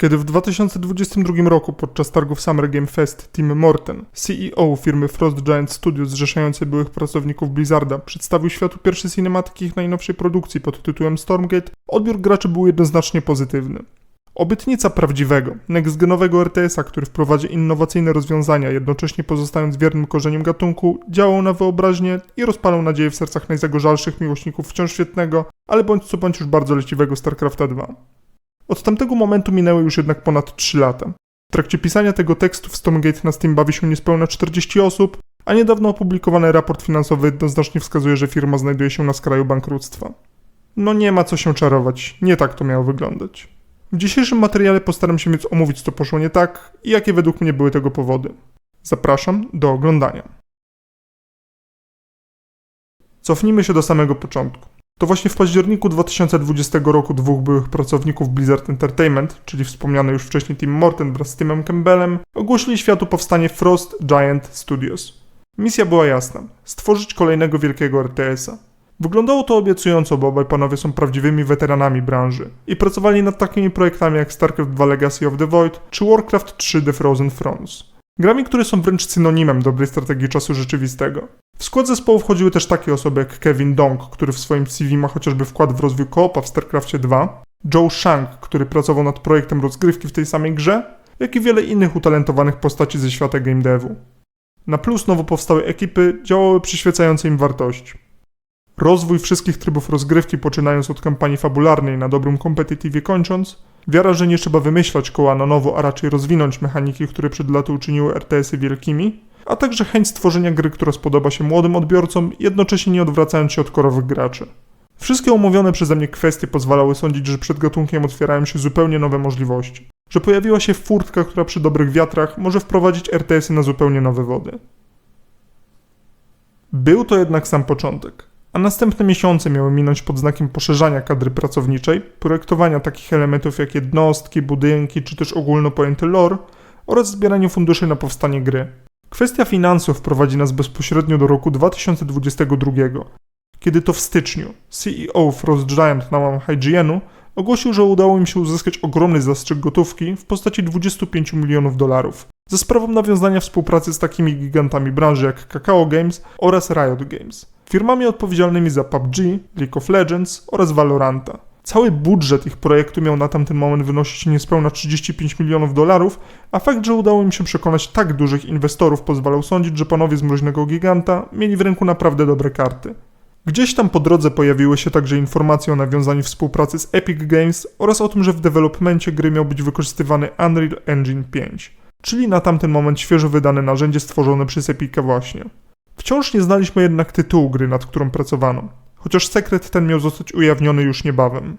Kiedy w 2022 roku podczas targów Summer Game Fest Tim Morton, CEO firmy Frost Giant Studios zrzeszającej byłych pracowników Blizzarda, przedstawił światu pierwszy cinematyk ich najnowszej produkcji pod tytułem Stormgate, odbiór graczy był jednoznacznie pozytywny. Obietnica prawdziwego, next-genowego RTS-a, który wprowadzi innowacyjne rozwiązania, jednocześnie pozostając wiernym korzeniom gatunku, działał na wyobraźnię i rozpalał nadzieję w sercach najzagorzalszych miłośników wciąż świetnego, ale bądź co bądź już bardzo leciwego StarCrafta 2. Od tamtego momentu minęły już jednak ponad 3 lata. W trakcie pisania tego tekstu w Stormgate na Steam bawi się niespełna 40 osób, a niedawno opublikowany raport finansowy jednoznacznie wskazuje, że firma znajduje się na skraju bankructwa. No nie ma co się czarować, nie tak to miało wyglądać. W dzisiejszym materiale postaram się więc omówić, co poszło nie tak i jakie według mnie były tego powody. Zapraszam do oglądania. Cofnijmy się do samego początku. To właśnie w październiku 2020 roku dwóch byłych pracowników Blizzard Entertainment, czyli wspomniany już wcześniej Tim Morton wraz z Timem Campbellem, ogłosili światu powstanie Frost Giant Studios. Misja była jasna: stworzyć kolejnego wielkiego RTS-a. Wyglądało to obiecująco, bo obaj panowie są prawdziwymi weteranami branży i pracowali nad takimi projektami jak StarCraft 2 Legacy of the Void czy Warcraft 3 The Frozen Thrones. Grami, które są wręcz synonimem dobrej strategii czasu rzeczywistego. W skład zespołu wchodziły też takie osoby jak Kevin Dong, który w swoim CV ma chociażby wkład w rozwój koopa w StarCraftie 2, Joe Shank, który pracował nad projektem rozgrywki w tej samej grze, jak i wiele innych utalentowanych postaci ze świata game devu. Na plus nowo powstałe ekipy działały przyświecające im wartości. Rozwój wszystkich trybów rozgrywki, poczynając od kampanii fabularnej na dobrym competitive kończąc, wiara, że nie trzeba wymyślać koła na nowo, a raczej rozwinąć mechaniki, które przed laty uczyniły RTS-y wielkimi, a także chęć stworzenia gry, która spodoba się młodym odbiorcom, jednocześnie nie odwracając się od korowych graczy. Wszystkie omówione przeze mnie kwestie pozwalały sądzić, że przed gatunkiem otwierają się zupełnie nowe możliwości. Że pojawiła się furtka, która przy dobrych wiatrach może wprowadzić RTS-y na zupełnie nowe wody. Był to jednak sam początek a następne miesiące miały minąć pod znakiem poszerzania kadry pracowniczej, projektowania takich elementów jak jednostki, budynki czy też ogólno pojęty lore oraz zbieraniu funduszy na powstanie gry. Kwestia finansów prowadzi nas bezpośrednio do roku 2022, kiedy to w styczniu CEO Frost Giant na łamach IGN-u ogłosił, że udało im się uzyskać ogromny zastrzyk gotówki w postaci 25 milionów dolarów za sprawą nawiązania współpracy z takimi gigantami branży jak Kakao Games oraz Riot Games firmami odpowiedzialnymi za PUBG, League of Legends oraz Valoranta. Cały budżet ich projektu miał na tamten moment wynosić niespełna 35 milionów dolarów, a fakt, że udało im się przekonać tak dużych inwestorów pozwalał sądzić, że panowie z mroźnego giganta mieli w ręku naprawdę dobre karty. Gdzieś tam po drodze pojawiły się także informacje o nawiązaniu współpracy z Epic Games oraz o tym, że w developmencie gry miał być wykorzystywany Unreal Engine 5, czyli na tamten moment świeżo wydane narzędzie stworzone przez Epica właśnie. Wciąż nie znaliśmy jednak tytułu gry, nad którą pracowano, chociaż sekret ten miał zostać ujawniony już niebawem.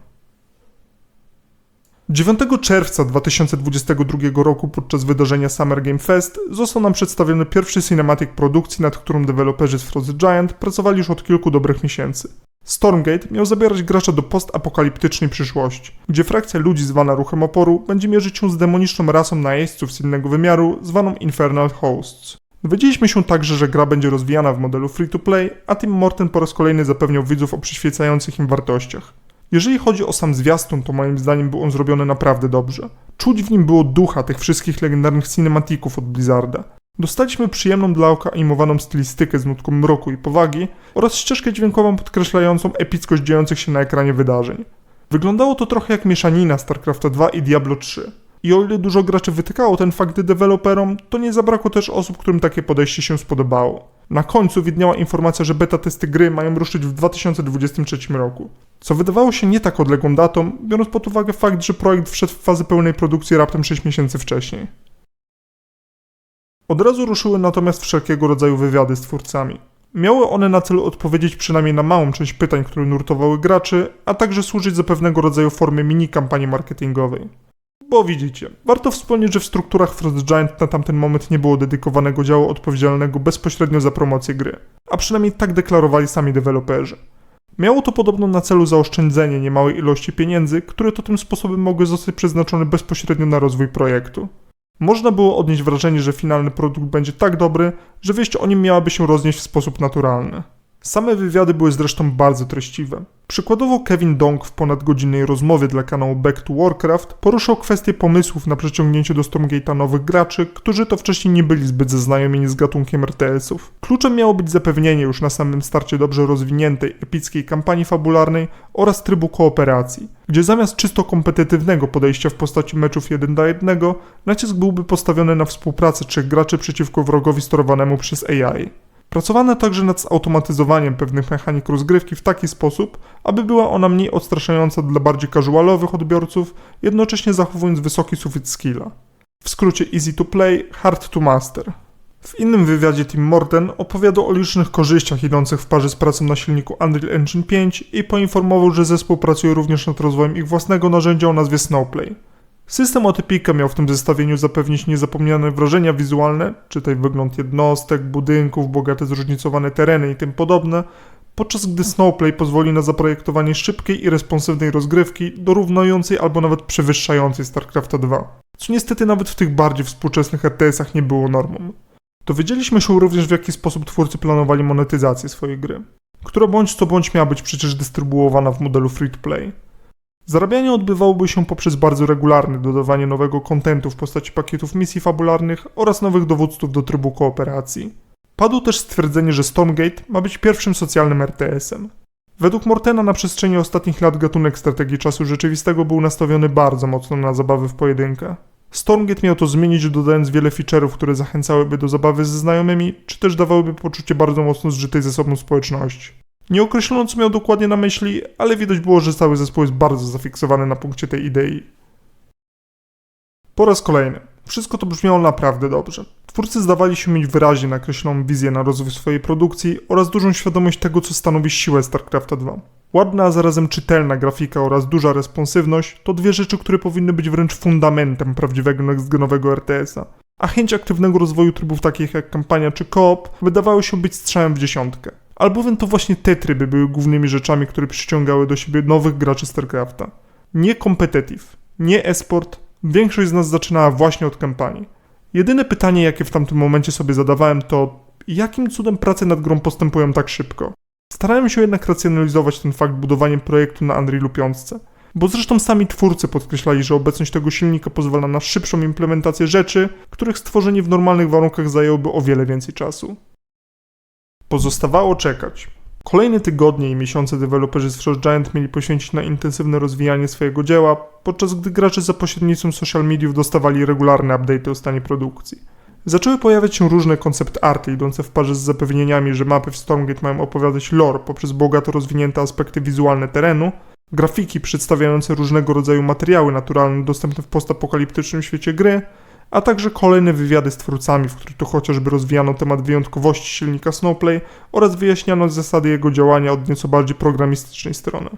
9 czerwca 2022 roku podczas wydarzenia Summer Game Fest został nam przedstawiony pierwszy cinematic produkcji, nad którą deweloperzy z Frozen Giant pracowali już od kilku dobrych miesięcy. Stormgate miał zabierać gracza do postapokaliptycznej przyszłości, gdzie frakcja ludzi zwana ruchem oporu będzie mierzyć się z demoniczną rasą najeźdźców z innego wymiaru zwaną Infernal Hosts. Dowiedzieliśmy się także, że gra będzie rozwijana w modelu free-to-play, a Tim Morton po raz kolejny zapewniał widzów o przyświecających im wartościach. Jeżeli chodzi o sam zwiastun, to moim zdaniem był on zrobiony naprawdę dobrze. Czuć w nim było ducha tych wszystkich legendarnych cinematików od Blizzarda. Dostaliśmy przyjemną dla oka animowaną stylistykę z nutką mroku i powagi oraz ścieżkę dźwiękową podkreślającą epickość dziejących się na ekranie wydarzeń. Wyglądało to trochę jak mieszanina StarCrafta 2 i Diablo 3. I o ile dużo graczy wytykało ten fakt deweloperom, to nie zabrakło też osób, którym takie podejście się spodobało. Na końcu widniała informacja, że beta testy gry mają ruszyć w 2023 roku. Co wydawało się nie tak odległą datą, biorąc pod uwagę fakt, że projekt wszedł w fazę pełnej produkcji raptem 6 miesięcy wcześniej. Od razu ruszyły natomiast wszelkiego rodzaju wywiady z twórcami. Miały one na celu odpowiedzieć przynajmniej na małą część pytań, które nurtowały graczy, a także służyć za pewnego rodzaju formie mini kampanii marketingowej. Bo widzicie, warto wspomnieć, że w strukturach Frost Giant na tamten moment nie było dedykowanego działu odpowiedzialnego bezpośrednio za promocję gry, a przynajmniej tak deklarowali sami deweloperzy. Miało to podobno na celu zaoszczędzenie niemałej ilości pieniędzy, które to tym sposobem mogły zostać przeznaczone bezpośrednio na rozwój projektu. Można było odnieść wrażenie, że finalny produkt będzie tak dobry, że wieść o nim miałaby się roznieść w sposób naturalny. Same wywiady były zresztą bardzo treściwe. Przykładowo Kevin Dong w ponadgodzinnej rozmowie dla kanału Back to Warcraft poruszał kwestię pomysłów na przyciągnięcie do Stormgate'a nowych graczy, którzy to wcześniej nie byli zbyt zaznajomieni z gatunkiem RTS-ów. Kluczem miało być zapewnienie już na samym starcie dobrze rozwiniętej, epickiej kampanii fabularnej oraz trybu kooperacji, gdzie zamiast czysto kompetytywnego podejścia w postaci meczów 1 do 1, nacisk byłby postawiony na współpracę trzech graczy przeciwko wrogowi sterowanemu przez AI. Pracowano także nad zautomatyzowaniem pewnych mechanik rozgrywki w taki sposób, aby była ona mniej odstraszająca dla bardziej casualowych odbiorców, jednocześnie zachowując wysoki sufit skilla. W skrócie easy to play, hard to master. W innym wywiadzie Tim Morton opowiadał o licznych korzyściach idących w parze z pracą na silniku Unreal Engine 5 i poinformował, że zespół pracuje również nad rozwojem ich własnego narzędzia o nazwie Snowplay. System od Epica miał w tym zestawieniu zapewnić niezapomniane wrażenia wizualne, czytaj wygląd jednostek, budynków, bogate zróżnicowane tereny i tym podobne, podczas gdy Snowplay pozwoli na zaprojektowanie szybkiej i responsywnej rozgrywki, dorównującej albo nawet przewyższającej StarCrafta 2. Co niestety nawet w tych bardziej współczesnych RTS-ach nie było normą. Dowiedzieliśmy się również w jaki sposób twórcy planowali monetyzację swojej gry, która bądź co bądź miała być przecież dystrybuowana w modelu free-to-play. Zarabianie odbywałoby się poprzez bardzo regularne dodawanie nowego kontentu w postaci pakietów misji fabularnych oraz nowych dowódców do trybu kooperacji. Padło też stwierdzenie, że Stormgate ma być pierwszym socjalnym RTS-em. Według Mortena na przestrzeni ostatnich lat gatunek strategii czasu rzeczywistego był nastawiony bardzo mocno na zabawy w pojedynkę. Stormgate miał to zmienić, dodając wiele feature'ów, które zachęcałyby do zabawy ze znajomymi, czy też dawałyby poczucie bardzo mocno zżytej ze sobą społeczności. Nie określono, co miał dokładnie na myśli, ale widać było, że cały zespół jest bardzo zafiksowany na punkcie tej idei. Po raz kolejny. Wszystko to brzmiało naprawdę dobrze. Twórcy zdawali się mieć wyraźnie nakreśloną wizję na rozwój swojej produkcji oraz dużą świadomość tego, co stanowi siłę StarCrafta 2. Ładna, a zarazem czytelna grafika oraz duża responsywność to dwie rzeczy, które powinny być wręcz fundamentem prawdziwego nextgenowego RTS-a. A chęć aktywnego rozwoju trybów takich jak kampania czy koop wydawały się być strzałem w dziesiątkę albowiem to właśnie te tryby były głównymi rzeczami, które przyciągały do siebie nowych graczy StarCrafta. Nie competitive, nie esport, większość z nas zaczynała właśnie od kampanii. Jedyne pytanie, jakie w tamtym momencie sobie zadawałem, to jakim cudem prace nad grą postępują tak szybko? Starałem się jednak racjonalizować ten fakt budowaniem projektu na Unrealu 5, bo zresztą sami twórcy podkreślali, że obecność tego silnika pozwala na szybszą implementację rzeczy, których stworzenie w normalnych warunkach zajęłoby o wiele więcej czasu. Pozostawało czekać. Kolejne tygodnie i miesiące deweloperzy z Frost Giant mieli poświęcić na intensywne rozwijanie swojego dzieła, podczas gdy gracze za pośrednictwem social mediów dostawali regularne update'y o stanie produkcji. Zaczęły pojawiać się różne koncept arty idące w parze z zapewnieniami, że mapy w Stormgate mają opowiadać lore poprzez bogato rozwinięte aspekty wizualne terenu, grafiki przedstawiające różnego rodzaju materiały naturalne dostępne w postapokaliptycznym świecie gry, a także kolejne wywiady z twórcami, w których to chociażby rozwijano temat wyjątkowości silnika Snowplay oraz wyjaśniano zasady jego działania od nieco bardziej programistycznej strony.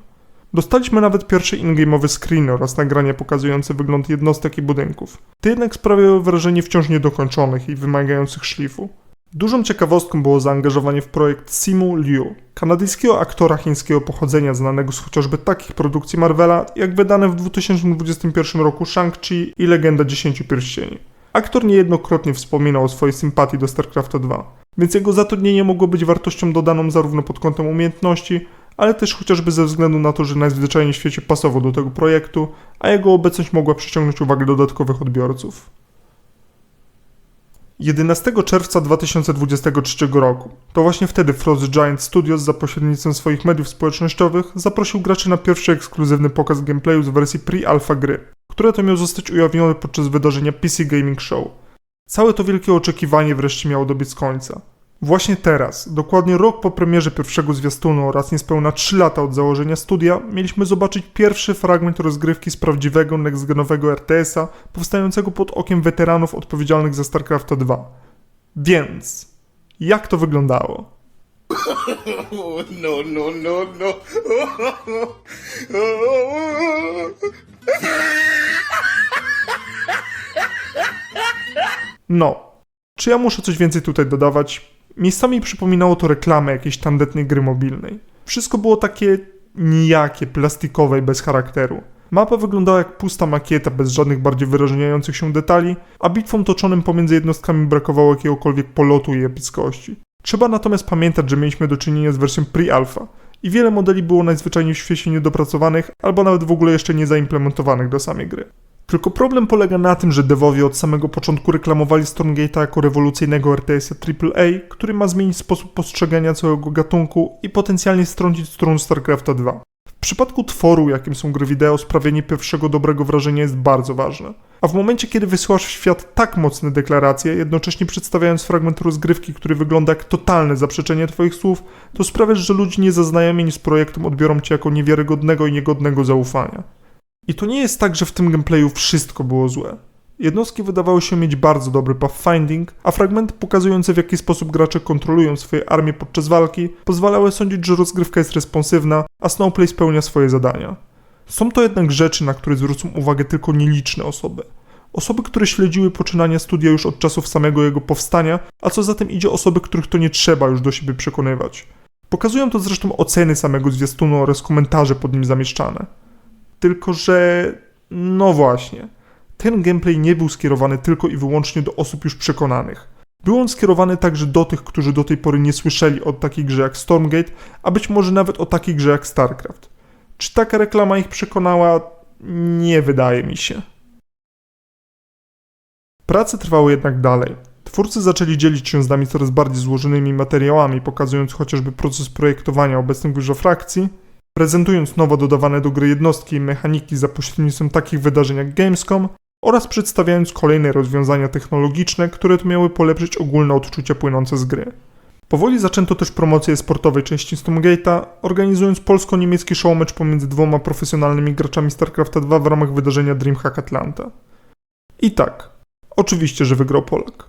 Dostaliśmy nawet pierwsze in-game'owe screeny oraz nagrania pokazujące wygląd jednostek i budynków. Te jednak sprawiały wrażenie wciąż niedokończonych i wymagających szlifu. Dużą ciekawostką było zaangażowanie w projekt Simu Liu, kanadyjskiego aktora chińskiego pochodzenia znanego z chociażby takich produkcji Marvela, jak wydane w 2021 roku Shang-Chi i Legenda Dziesięciu Pierścieni. Aktor niejednokrotnie wspominał o swojej sympatii do StarCrafta 2, więc jego zatrudnienie mogło być wartością dodaną zarówno pod kątem umiejętności, ale też chociażby ze względu na to, że najzwyczajniej w świecie pasował do tego projektu, a jego obecność mogła przyciągnąć uwagę dodatkowych odbiorców. 11 czerwca 2023 roku. To właśnie wtedy Frost Giant Studios za pośrednictwem swoich mediów społecznościowych zaprosił graczy na pierwszy ekskluzywny pokaz gameplayu z wersji pre-alpha gry, które to miał zostać ujawnione podczas wydarzenia PC Gaming Show. Całe to wielkie oczekiwanie wreszcie miało dobiec końca. Właśnie teraz, dokładnie rok po premierze pierwszego zwiastunu oraz niespełna 3 lata od założenia studia, mieliśmy zobaczyć pierwszy fragment rozgrywki z prawdziwego nextgenowego RTS-a powstającego pod okiem weteranów odpowiedzialnych za StarCrafta 2. Więc, jak to wyglądało? no, no, no, no. No, czy ja muszę coś więcej tutaj dodawać? Miejscami przypominało to reklamę jakiejś tandetnej gry mobilnej. Wszystko było takie nijakie, plastikowe i bez charakteru. Mapa wyglądała jak pusta makieta bez żadnych bardziej wyróżniających się detali, a bitwom toczonym pomiędzy jednostkami brakowało jakiegokolwiek polotu i epickości. Trzeba natomiast pamiętać, że mieliśmy do czynienia z wersją pre-alpha i wiele modeli było najzwyczajniej w świecie niedopracowanych albo nawet w ogóle jeszcze nie zaimplementowanych do samej gry. Tylko problem polega na tym, że devowie od samego początku reklamowali Stormgate'a jako rewolucyjnego RTS-a AAA, który ma zmienić sposób postrzegania całego gatunku i potencjalnie strącić strun StarCrafta 2. W przypadku tworu, jakim są gry wideo, sprawienie pierwszego dobrego wrażenia jest bardzo ważne. A w momencie, kiedy wysyłasz w świat tak mocne deklaracje, jednocześnie przedstawiając fragment rozgrywki, który wygląda jak totalne zaprzeczenie Twoich słów, to sprawiasz, że ludzie niezaznajomieni z projektem odbiorą Cię jako niewiarygodnego i niegodnego zaufania. I to nie jest tak, że w tym gameplayu wszystko było złe. Jednostki wydawały się mieć bardzo dobry pathfinding, a fragmenty pokazujące w jaki sposób gracze kontrolują swoje armie podczas walki pozwalały sądzić, że rozgrywka jest responsywna, a Snowplay spełnia swoje zadania. Są to jednak rzeczy, na które zwrócą uwagę tylko nieliczne osoby. Osoby, które śledziły poczynania studia już od czasów samego jego powstania, a co za tym idzie osoby, których to nie trzeba już do siebie przekonywać. Pokazują to zresztą oceny samego zwiastunu oraz komentarze pod nim zamieszczane. Tylko, że no właśnie, ten gameplay nie był skierowany tylko i wyłącznie do osób już przekonanych. Był on skierowany także do tych, którzy do tej pory nie słyszeli o takiej grze jak Stormgate, a być może nawet o takiej grze jak StarCraft. Czy taka reklama ich przekonała? Nie wydaje mi się. Prace trwały jednak dalej. Twórcy zaczęli dzielić się z nami coraz bardziej złożonymi materiałami, pokazując chociażby proces projektowania obecnych już frakcji, prezentując nowo dodawane do gry jednostki i mechaniki za pośrednictwem takich wydarzeń jak Gamescom oraz przedstawiając kolejne rozwiązania technologiczne, które to miały polepszyć ogólne odczucia płynące z gry. Powoli zaczęto też promocję sportowej części Stormgate'a, organizując polsko-niemiecki showmatch pomiędzy dwoma profesjonalnymi graczami StarCrafta 2 w ramach wydarzenia DreamHack Atlanta. I tak, oczywiście, że wygrał Polak.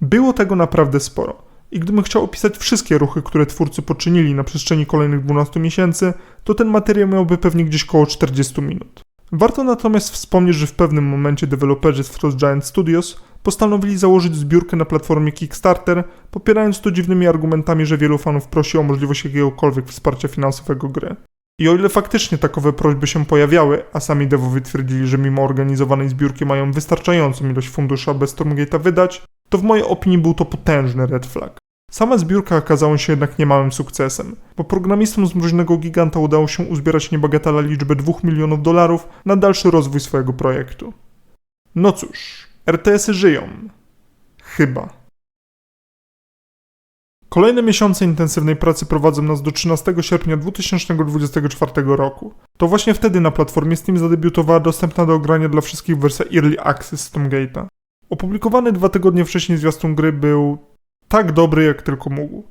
Było tego naprawdę sporo. I gdybym chciał opisać wszystkie ruchy, które twórcy poczynili na przestrzeni kolejnych 12 miesięcy, to ten materiał miałby pewnie gdzieś koło 40 minut. Warto natomiast wspomnieć, że w pewnym momencie deweloperzy z Frost Giant Studios postanowili założyć zbiórkę na platformie Kickstarter, popierając to dziwnymi argumentami, że wielu fanów prosi o możliwość jakiegokolwiek wsparcia finansowego gry. I o ile faktycznie takowe prośby się pojawiały, a sami devowie twierdzili, że mimo organizowanej zbiórki mają wystarczającą ilość funduszy, aby Stormgate'a wydać, to w mojej opinii był to potężny red flag. Sama zbiórka okazała się jednak niemałym sukcesem, bo programistom z mroźnego giganta udało się uzbierać niebagatelna liczbę 2 milionów dolarów na dalszy rozwój swojego projektu. No cóż, RTS-y żyją. Chyba. Kolejne miesiące intensywnej pracy prowadzą nas do 13 sierpnia 2024 roku. To właśnie wtedy na platformie Steam zadebiutowała dostępna do ogrania dla wszystkich wersja Early Access Stormgate'a. Opublikowany dwa tygodnie wcześniej zwiastun gry był tak dobry jak tylko mógł.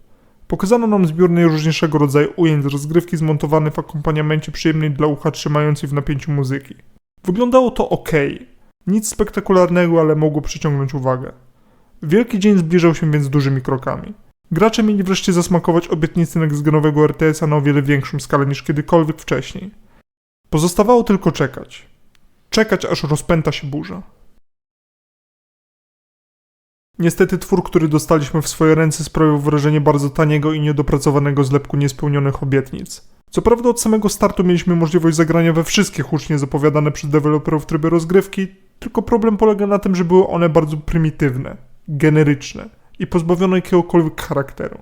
Pokazano nam zbiór najróżniejszego rodzaju ujęć z rozgrywki zmontowany w akompaniamencie przyjemnej dla ucha trzymającej w napięciu muzyki. Wyglądało to ok. Nic spektakularnego, ale mogło przyciągnąć uwagę. Wielki dzień zbliżał się więc dużymi krokami. Gracze mieli wreszcie zasmakować obietnicy next-genowego RTS-a na o wiele większą skalę niż kiedykolwiek wcześniej. Pozostawało tylko czekać. Czekać, aż rozpęta się burza. Niestety twór, który dostaliśmy w swoje ręce sprawiał wrażenie bardzo taniego i niedopracowanego zlepku niespełnionych obietnic. Co prawda od samego startu mieliśmy możliwość zagrania we wszystkie hucznie zapowiadane przez deweloperów tryby rozgrywki, tylko problem polega na tym, że były one bardzo prymitywne, generyczne i pozbawione jakiegokolwiek charakteru.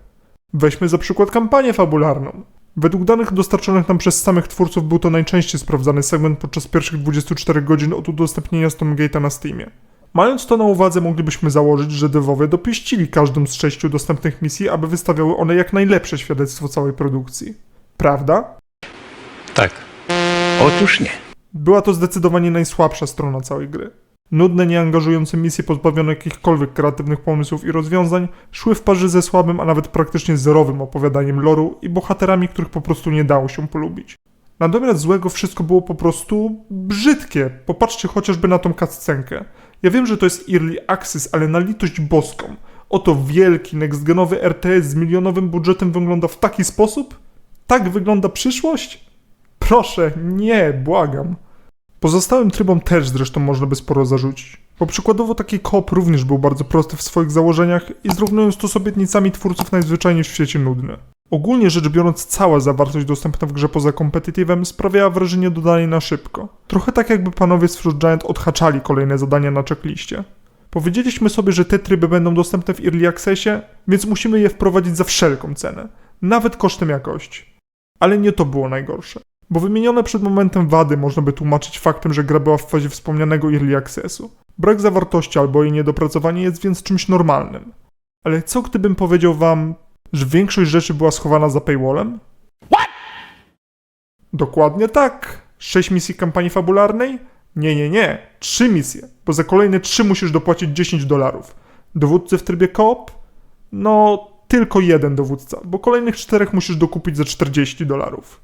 Weźmy za przykład kampanię fabularną. Według danych dostarczonych nam przez samych twórców był to najczęściej sprawdzany segment podczas pierwszych 24 godzin od udostępnienia Stormgate'a na Steamie. Mając to na uwadze, moglibyśmy założyć, że devowie dopieścili każdą z sześciu dostępnych misji, aby wystawiały one jak najlepsze świadectwo całej produkcji. Prawda? Tak. Otóż nie. Była to zdecydowanie najsłabsza strona całej gry. Nudne, nieangażujące misje pozbawione jakichkolwiek kreatywnych pomysłów i rozwiązań szły w parze ze słabym, a nawet praktycznie zerowym opowiadaniem loru i bohaterami, których po prostu nie dało się polubić. Na domiar złego wszystko było po prostu brzydkie. Popatrzcie chociażby na tą cutscenkę. Ja wiem, że to jest Early Access, ale na litość boską. Oto wielki, next-genowy RTS z milionowym budżetem wygląda w taki sposób? Tak wygląda przyszłość? Proszę, nie, błagam. Pozostałym trybom też zresztą można by sporo zarzucić. Bo przykładowo taki kop również był bardzo prosty w swoich założeniach i zrównując to z obietnicami twórców najzwyczajniej w świecie nudny. Ogólnie rzecz biorąc, cała zawartość dostępna w grze poza competitivem sprawiała wrażenie dodanej na szybko. Trochę tak jakby panowie z Fruit Giant odhaczali kolejne zadania na checkliście. Powiedzieliśmy sobie, że te tryby będą dostępne w Early Accessie, więc musimy je wprowadzić za wszelką cenę, nawet kosztem jakości. Ale nie to było najgorsze, bo wymienione przed momentem wady można by tłumaczyć faktem, że gra była w fazie wspomnianego Early Accessu. Brak zawartości albo jej niedopracowanie jest więc czymś normalnym. Ale co gdybym powiedział wam, że większość rzeczy była schowana za paywallem? Dokładnie tak. Sześć misji kampanii fabularnej? Nie, nie, nie. Trzy misje, bo za kolejne trzy musisz dopłacić 10 dolarów. Dowódcy w trybie koop? No, tylko jeden dowódca, bo kolejnych czterech musisz dokupić za 40 dolarów.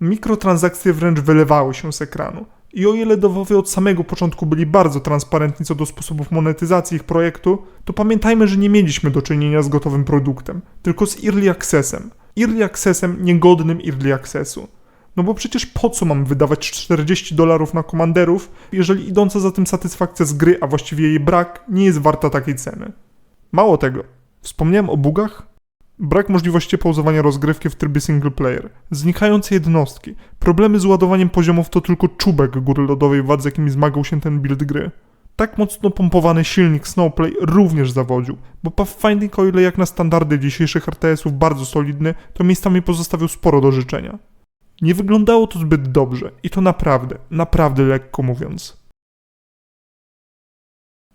Mikrotransakcje wręcz wylewały się z ekranu. I o ile dowowie od samego początku byli bardzo transparentni co do sposobów monetyzacji ich projektu, to pamiętajmy, że nie mieliśmy do czynienia z gotowym produktem, tylko z Early Accessem. Early Accessem niegodnym Early Accessu. No bo przecież po co mam wydawać 40 dolarów na komanderów, jeżeli idąca za tym satysfakcja z gry, a właściwie jej brak, nie jest warta takiej ceny. Mało tego, wspomniałem o bugach? Brak możliwości pauzowania rozgrywki w trybie single player, znikające jednostki, problemy z ładowaniem poziomów to tylko czubek góry lodowej wad, z jakimi zmagał się ten build gry. Tak mocno pompowany silnik Snowplay również zawodził, bo Pathfinding o ile jak na standardy dzisiejszych RTS-ów bardzo solidny, to miejscami pozostawiał sporo do życzenia. Nie wyglądało to zbyt dobrze i to naprawdę, naprawdę lekko mówiąc.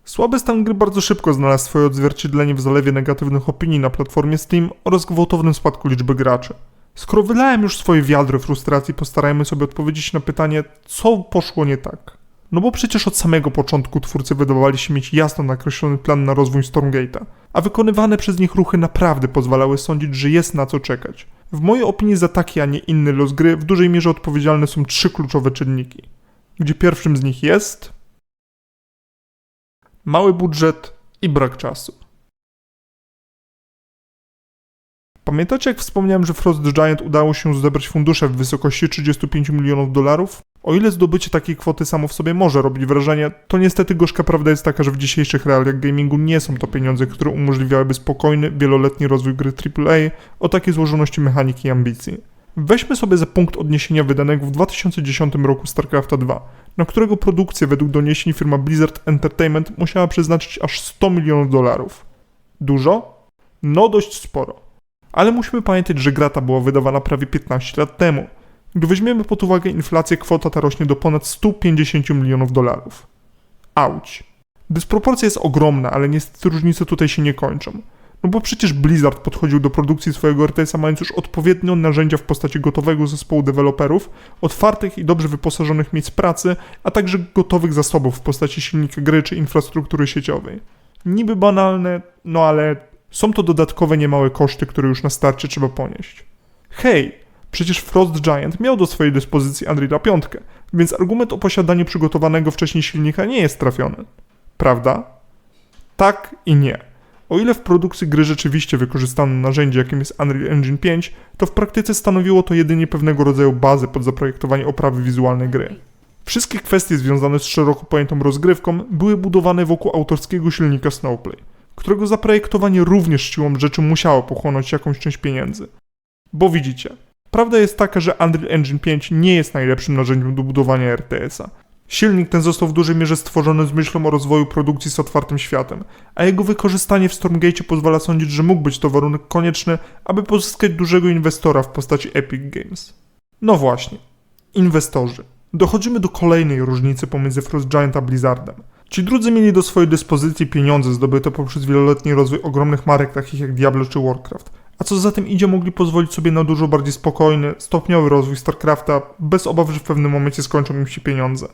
Słaby stan gry bardzo szybko znalazł swoje odzwierciedlenie w zalewie negatywnych opinii na platformie Steam oraz gwałtownym spadku liczby graczy. Skoro wylałem już swoje wiadro frustracji, postarajmy sobie odpowiedzieć na pytanie, co poszło nie tak. No bo przecież od samego początku twórcy wydawali się mieć jasno nakreślony plan na rozwój Stormgate'a, a wykonywane przez nich ruchy naprawdę pozwalały sądzić, że jest na co czekać. W mojej opinii za taki, a nie inny los gry w dużej mierze odpowiedzialne są trzy kluczowe czynniki. Gdzie pierwszym z nich jest mały budżet i brak czasu. Pamiętacie, jak wspomniałem, że Frost Giant udało się zebrać fundusze w wysokości 35 milionów dolarów? O ile zdobycie takiej kwoty samo w sobie może robić wrażenie, to niestety gorzka prawda jest taka, że w dzisiejszych realiach gamingu nie są to pieniądze, które umożliwiałyby spokojny, wieloletni rozwój gry AAA o takiej złożoności mechaniki i ambicji. Weźmy sobie za punkt odniesienia wydanego w 2010 roku StarCrafta 2, na którego produkcję według doniesień firma Blizzard Entertainment musiała przeznaczyć aż 100 milionów dolarów. Dużo? No dość sporo. Ale musimy pamiętać, że gra ta była wydawana prawie 15 lat temu. Gdy weźmiemy pod uwagę inflację, kwota ta rośnie do ponad 150 milionów dolarów. Auć. Dysproporcja jest ogromna, ale niestety różnice tutaj się nie kończą. No bo przecież Blizzard podchodził do produkcji swojego RTS-a mając już odpowiednio narzędzia w postaci gotowego zespołu deweloperów, otwartych i dobrze wyposażonych miejsc pracy, a także gotowych zasobów w postaci silnika gry czy infrastruktury sieciowej. Niby banalne, no ale są to dodatkowe niemałe koszty, które już na starcie trzeba ponieść. Hej, przecież Frost Giant miał do swojej dyspozycji Unreal 5, więc argument o posiadaniu przygotowanego wcześniej silnika nie jest trafiony. Prawda? Tak i nie. O ile w produkcji gry rzeczywiście wykorzystano narzędzie, jakim jest Unreal Engine 5, to w praktyce stanowiło to jedynie pewnego rodzaju bazę pod zaprojektowanie oprawy wizualnej gry. Wszystkie kwestie związane z szeroko pojętą rozgrywką były budowane wokół autorskiego silnika Snowplay, którego zaprojektowanie również siłą rzeczy musiało pochłonąć jakąś część pieniędzy. Bo widzicie, prawda jest taka, że Unreal Engine 5 nie jest najlepszym narzędziem do budowania RTS-a. Silnik ten został w dużej mierze stworzony z myślą o rozwoju produkcji z otwartym światem, a jego wykorzystanie w Stormgate pozwala sądzić, że mógł być to warunek konieczny, aby pozyskać dużego inwestora w postaci Epic Games. No właśnie, inwestorzy. Dochodzimy do kolejnej różnicy pomiędzy Frost Giant a Blizzardem. Ci drudzy mieli do swojej dyspozycji pieniądze zdobyte poprzez wieloletni rozwój ogromnych marek takich jak Diablo czy Warcraft, a co za tym idzie mogli pozwolić sobie na dużo bardziej spokojny, stopniowy rozwój StarCrafta, bez obaw, że w pewnym momencie skończą im się pieniądze.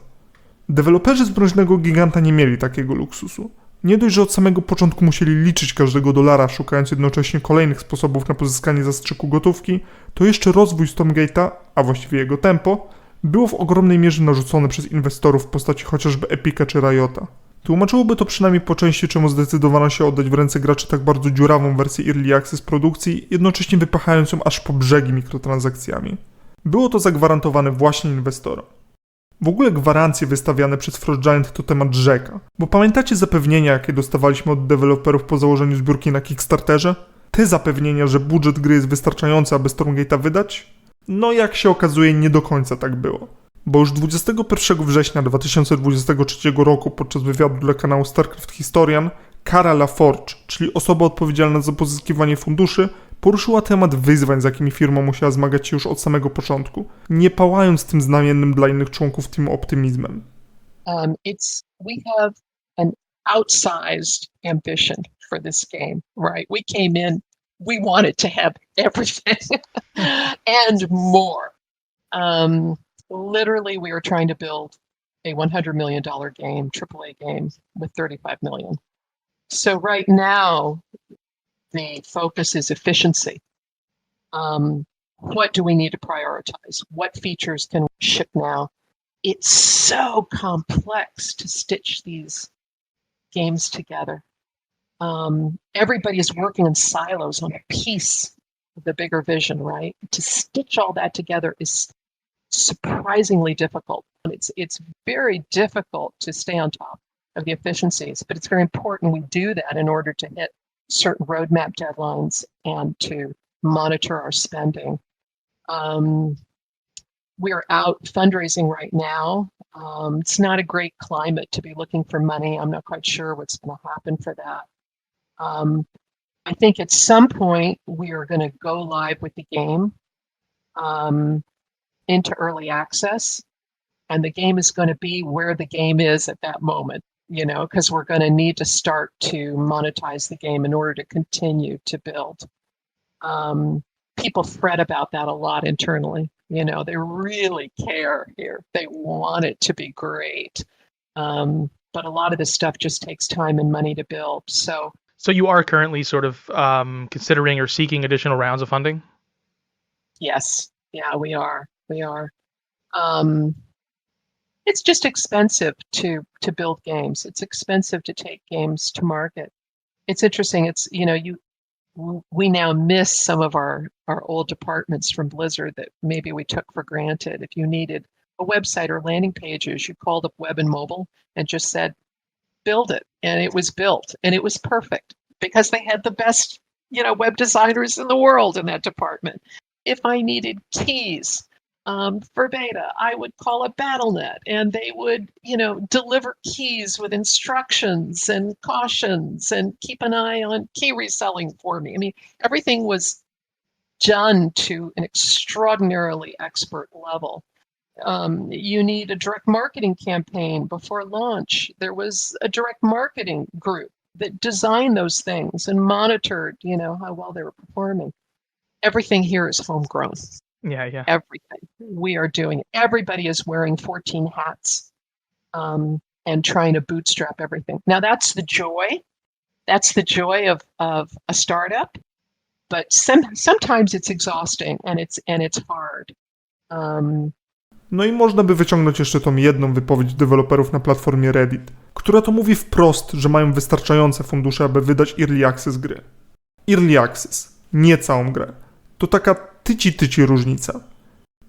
Deweloperzy z Mroźnego Giganta nie mieli takiego luksusu. Nie dość, że od samego początku musieli liczyć każdego dolara, szukając jednocześnie kolejnych sposobów na pozyskanie zastrzyku gotówki, to jeszcze rozwój Stormgate'a, a właściwie jego tempo, było w ogromnej mierze narzucone przez inwestorów w postaci chociażby Epica czy Riota. Tłumaczyłoby to przynajmniej po części, czemu zdecydowano się oddać w ręce graczy tak bardzo dziurawą wersję Early Access produkcji, jednocześnie wypachając ją aż po brzegi mikrotransakcjami. Było to zagwarantowane właśnie inwestorom. W ogóle gwarancje wystawiane przez Frost Giant to temat rzeka. Bo pamiętacie zapewnienia, jakie dostawaliśmy od deweloperów po założeniu zbiórki na Kickstarterze? Te zapewnienia, że budżet gry jest wystarczający, aby Stormgate'a wydać? No jak się okazuje, nie do końca tak było. Bo już 21 września 2023 roku podczas wywiadu dla kanału StarCraft Historian Kara LaForge, czyli osoba odpowiedzialna za pozyskiwanie funduszy, poruszyła temat wyzwań, z jakimi firma musiała zmagać się już od samego początku, nie pałając tym znamiennym dla innych członków teamu optymizmem. um, it's we have an outsized ambition for this game right? We came in we wanted to have everything and more. Um, literally we were trying to build a 100 million dollar game aaa game with 35 million. So right now the focus is efficiency um, what do we need to prioritize what features can we ship now it's so complex to stitch these games together. Um, everybody is working in silos on a piece of the bigger vision, right? To stitch all that together is surprisingly difficult. It's it's very difficult to stay on top of the efficiencies, but it's very important we do that in order to hit certain roadmap deadlines and to monitor our spending. Um, we're out fundraising right now. Um, it's not a great climate to be looking for money. I'm not quite sure what's going to happen for that. Um, I think at some point we are going to go live with the game um, into early access, and the game is going to be where the game is at that moment. You know, because we're going to need to start to monetize the game in order to continue to build. Um, people fret about that a lot internally. You know, they really care here. They want it to be great. Um, but a lot of this stuff just takes time and money to build. So, So you are currently sort of um, considering or seeking additional rounds of funding? yes, yeah, we are. We are. Um, it's just expensive to to build games. It's expensive to take games to market. It's interesting. It's you know you we now miss some of our our old departments from Blizzard that maybe we took for granted. If you needed a website or landing pages, you called up Web and Mobile and just said, "Build it," and it was built, and it was perfect because they had the best you know web designers in the world in that department. If I needed keys um, for beta, I would call a BattleNet, and they would you know deliver keys with instructions and cautions and keep an eye on key reselling for me. I mean, everything was done to an extraordinarily expert level. Um, you need a direct marketing campaign before launch. There was a direct marketing group that designed those things and monitored, you know, how well they were performing. Everything here is homegrown. Yeah, yeah. Everything we are doing. Everybody is wearing 14 hats um, and trying to bootstrap everything. Now that's the joy. That's the joy of of a startup. But some, sometimes it's exhausting and it's and it's hard. Um, No i można by wyciągnąć jeszcze tą jedną wypowiedź deweloperów na platformie Reddit, która to mówi wprost, że mają wystarczające fundusze, aby wydać Early Access gry. Early Access, nie całą grę. To taka tyci-tyci różnica.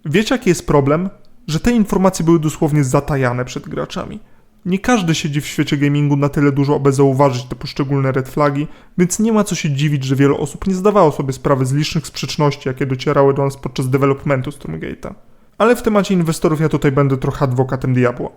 Wiecie jaki jest problem? Że te informacje były dosłownie zatajane przed graczami. Nie każdy siedzi w świecie gamingu na tyle dużo, aby zauważyć te poszczególne red flagi, więc nie ma co się dziwić, że wiele osób nie zdawało sobie sprawy z licznych sprzeczności, jakie docierały do nas podczas developmentu Stormgate'a. Ale w temacie inwestorów ja tutaj będę trochę adwokatem diabła.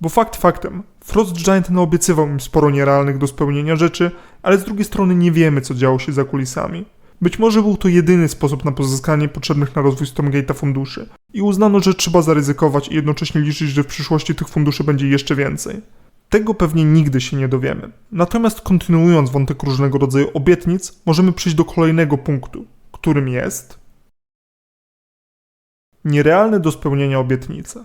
Bo fakt faktem, Frost Giant naobiecywał im sporo nierealnych do spełnienia rzeczy, ale z drugiej strony nie wiemy, co działo się za kulisami. Być może był to jedyny sposób na pozyskanie potrzebnych na rozwój Stormgate'a funduszy i uznano, że trzeba zaryzykować i jednocześnie liczyć, że w przyszłości tych funduszy będzie jeszcze więcej. Tego pewnie nigdy się nie dowiemy. Natomiast kontynuując wątek różnego rodzaju obietnic, możemy przejść do kolejnego punktu, którym jest nierealne do spełnienia obietnice.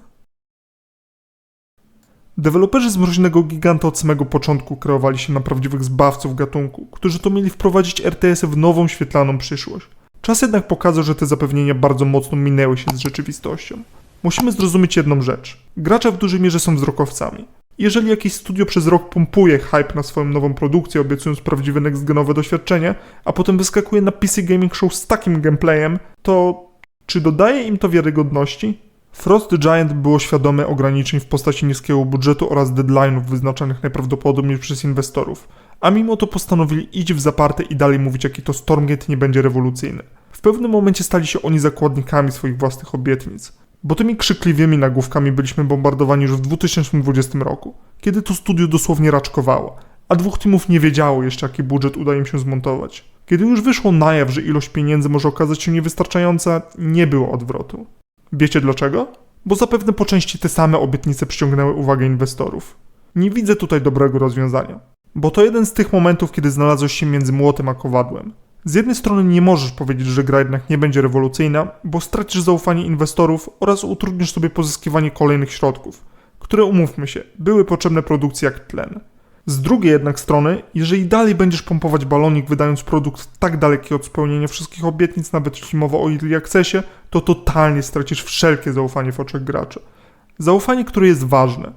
Deweloperzy Zmroźnego Giganta od samego początku kreowali się na prawdziwych zbawców gatunku, którzy to mieli wprowadzić RTS w nową świetlaną przyszłość. Czas jednak pokazał, że te zapewnienia bardzo mocno minęły się z rzeczywistością. Musimy zrozumieć jedną rzecz. Gracze w dużej mierze są wzrokowcami. Jeżeli jakieś studio przez rok pompuje hype na swoją nową produkcję, obiecując prawdziwe next-genowe doświadczenie, a potem wyskakuje na PC Gaming Show z takim gameplayem, to czy dodaje im to wiarygodności? Frost Giant było świadome ograniczeń w postaci niskiego budżetu oraz deadline'ów wyznaczonych najprawdopodobniej przez inwestorów, a mimo to postanowili iść w zaparte i dalej mówić, jaki to Stormgate nie będzie rewolucyjny. W pewnym momencie stali się oni zakładnikami swoich własnych obietnic. Bo tymi krzykliwymi nagłówkami byliśmy bombardowani już w 2020 roku, kiedy to studio dosłownie raczkowało, a dwóch teamów nie wiedziało jeszcze jaki budżet uda im się zmontować. Kiedy już wyszło na jaw, że ilość pieniędzy może okazać się niewystarczająca, nie było odwrotu. Wiecie dlaczego? Bo zapewne po części te same obietnice przyciągnęły uwagę inwestorów. Nie widzę tutaj dobrego rozwiązania, bo to jeden z tych momentów, kiedy znalazłeś się między młotem a kowadłem. Z jednej strony nie możesz powiedzieć, że gra jednak nie będzie rewolucyjna, bo stracisz zaufanie inwestorów oraz utrudnisz sobie pozyskiwanie kolejnych środków, które umówmy się, były potrzebne produkcji jak tlen. Z drugiej jednak strony, jeżeli dalej będziesz pompować balonik wydając produkt tak daleki od spełnienia wszystkich obietnic, nawet jeśli mowa o Early Accessie, to totalnie stracisz wszelkie zaufanie w oczach graczy. Zaufanie, które jest ważne,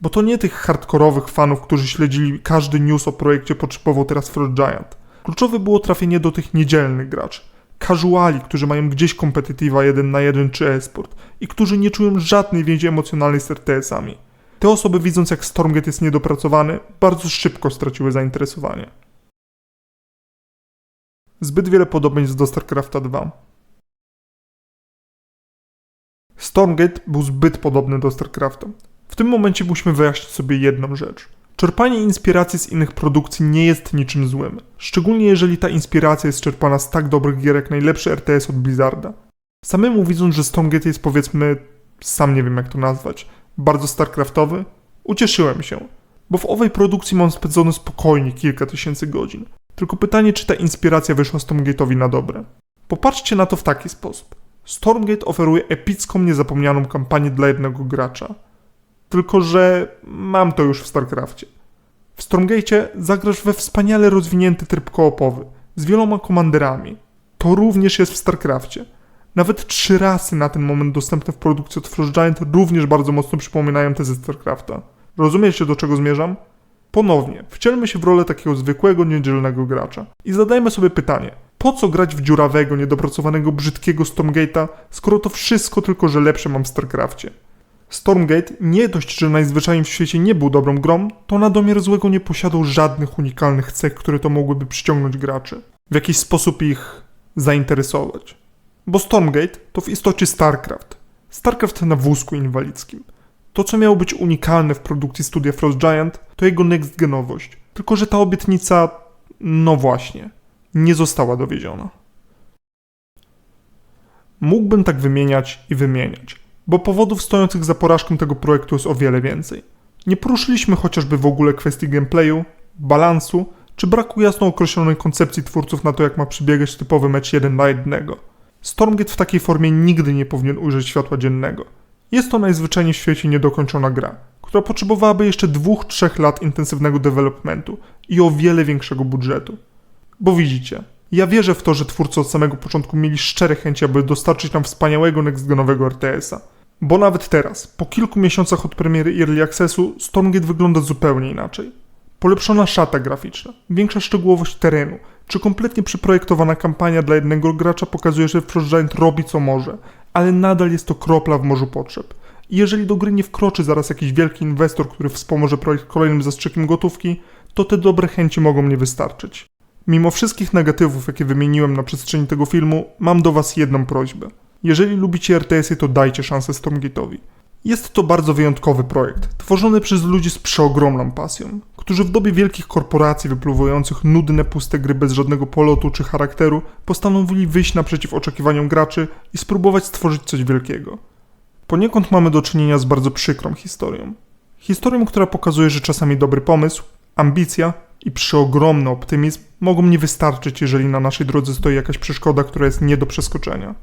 bo to nie tych hardkorowych fanów, którzy śledzili każdy news o projekcie potrzebował teraz Frost Giant. Kluczowe było trafienie do tych niedzielnych graczy. Casuali, którzy mają gdzieś kompetitywa 1 na 1 czy e-sport i którzy nie czują żadnej więzi emocjonalnej z RTS-ami. Te osoby widząc jak Stormgate jest niedopracowany, bardzo szybko straciły zainteresowanie. Zbyt wiele podobieństw do StarCrafta 2. Stormgate był zbyt podobny do StarCrafta. W tym momencie musimy wyjaśnić sobie jedną rzecz. Czerpanie inspiracji z innych produkcji nie jest niczym złym, szczególnie jeżeli ta inspiracja jest czerpana z tak dobrych gier jak najlepszy RTS od Blizzarda. Samemu widząc, że Stormgate jest powiedzmy, sam nie wiem jak to nazwać, bardzo StarCraftowy, ucieszyłem się, bo w owej produkcji mam spędzone spokojnie kilka tysięcy godzin. Tylko pytanie, czy ta inspiracja wyszła Stormgate'owi na dobre. Popatrzcie na to w taki sposób. Stormgate oferuje epicką, niezapomnianą kampanię dla jednego gracza. Tylko, że mam to już w StarCrafcie. W Stormgate zagrasz we wspaniale rozwinięty tryb koopowy z wieloma komanderami. To również jest w StarCrafcie. Nawet trzy rasy na ten moment dostępne w produkcji od Frost Giant również bardzo mocno przypominają te ze StarCrafta. Rozumiecie do czego zmierzam? Ponownie, wcielmy się w rolę takiego zwykłego, niedzielnego gracza i zadajmy sobie pytanie, po co grać w dziurawego, niedopracowanego, brzydkiego Stormgate'a, skoro to wszystko tylko, że lepsze mam w StarCrafcie? Stormgate nie dość, że najzwyczajniej w świecie nie był dobrą grą, to na domiar złego nie posiadał żadnych unikalnych cech, które to mogłyby przyciągnąć graczy. W jakiś sposób ich zainteresować. Bo Stormgate to w istocie StarCraft. StarCraft na wózku inwalidzkim. To, co miało być unikalne w produkcji studia Frost Giant, to jego next-genowość. Tylko, że ta obietnica, no właśnie, nie została dowiedziona. Mógłbym tak wymieniać i wymieniać, bo powodów stojących za porażką tego projektu jest o wiele więcej. Nie poruszyliśmy chociażby w ogóle kwestii gameplayu, balansu, czy braku jasno określonej koncepcji twórców na to, jak ma przebiegać typowy mecz 1 na 1. Stormgate w takiej formie nigdy nie powinien ujrzeć światła dziennego. Jest to najzwyczajniej w świecie niedokończona gra, która potrzebowałaby jeszcze 2-3 lat intensywnego developmentu i o wiele większego budżetu. Bo widzicie, ja wierzę w to, że twórcy od samego początku mieli szczere chęci, aby dostarczyć nam wspaniałego next-genowego RTS-a. Bo nawet teraz, po kilku miesiącach od premiery Early Accessu, Stormgate wygląda zupełnie inaczej. Polepszona szata graficzna, większa szczegółowość terenu, czy kompletnie przeprojektowana kampania dla jednego gracza pokazuje, że Frost Giant robi co może, ale nadal jest to kropla w morzu potrzeb. I jeżeli do gry nie wkroczy zaraz jakiś wielki inwestor, który wspomoże projekt kolejnym zastrzykiem gotówki, to te dobre chęci mogą nie wystarczyć. Mimo wszystkich negatywów, jakie wymieniłem na przestrzeni tego filmu, mam do Was jedną prośbę. Jeżeli lubicie RTS-y, to dajcie szansę Stormgate'owi. Jest to bardzo wyjątkowy projekt, tworzony przez ludzi z przeogromną pasją, którzy w dobie wielkich korporacji wypluwających nudne, puste gry bez żadnego polotu czy charakteru postanowili wyjść naprzeciw oczekiwaniom graczy i spróbować stworzyć coś wielkiego. Poniekąd mamy do czynienia z bardzo przykrą historią. Historią, która pokazuje, że czasami dobry pomysł, ambicja i przeogromny optymizm mogą nie wystarczyć, jeżeli na naszej drodze stoi jakaś przeszkoda, która jest nie do przeskoczenia.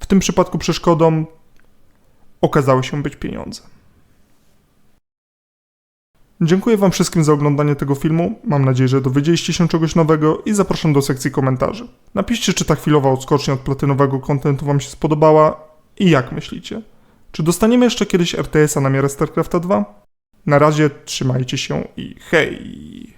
W tym przypadku przeszkodą okazały się być pieniądze. Dziękuję Wam wszystkim za oglądanie tego filmu. Mam nadzieję, że dowiedzieliście się czegoś nowego i zapraszam do sekcji komentarzy. Napiszcie, czy ta chwilowa odskocznia od platynowego kontentu Wam się spodobała i jak myślicie. Czy dostaniemy jeszcze kiedyś RTS-a na miarę StarCrafta 2? Na razie trzymajcie się i hej!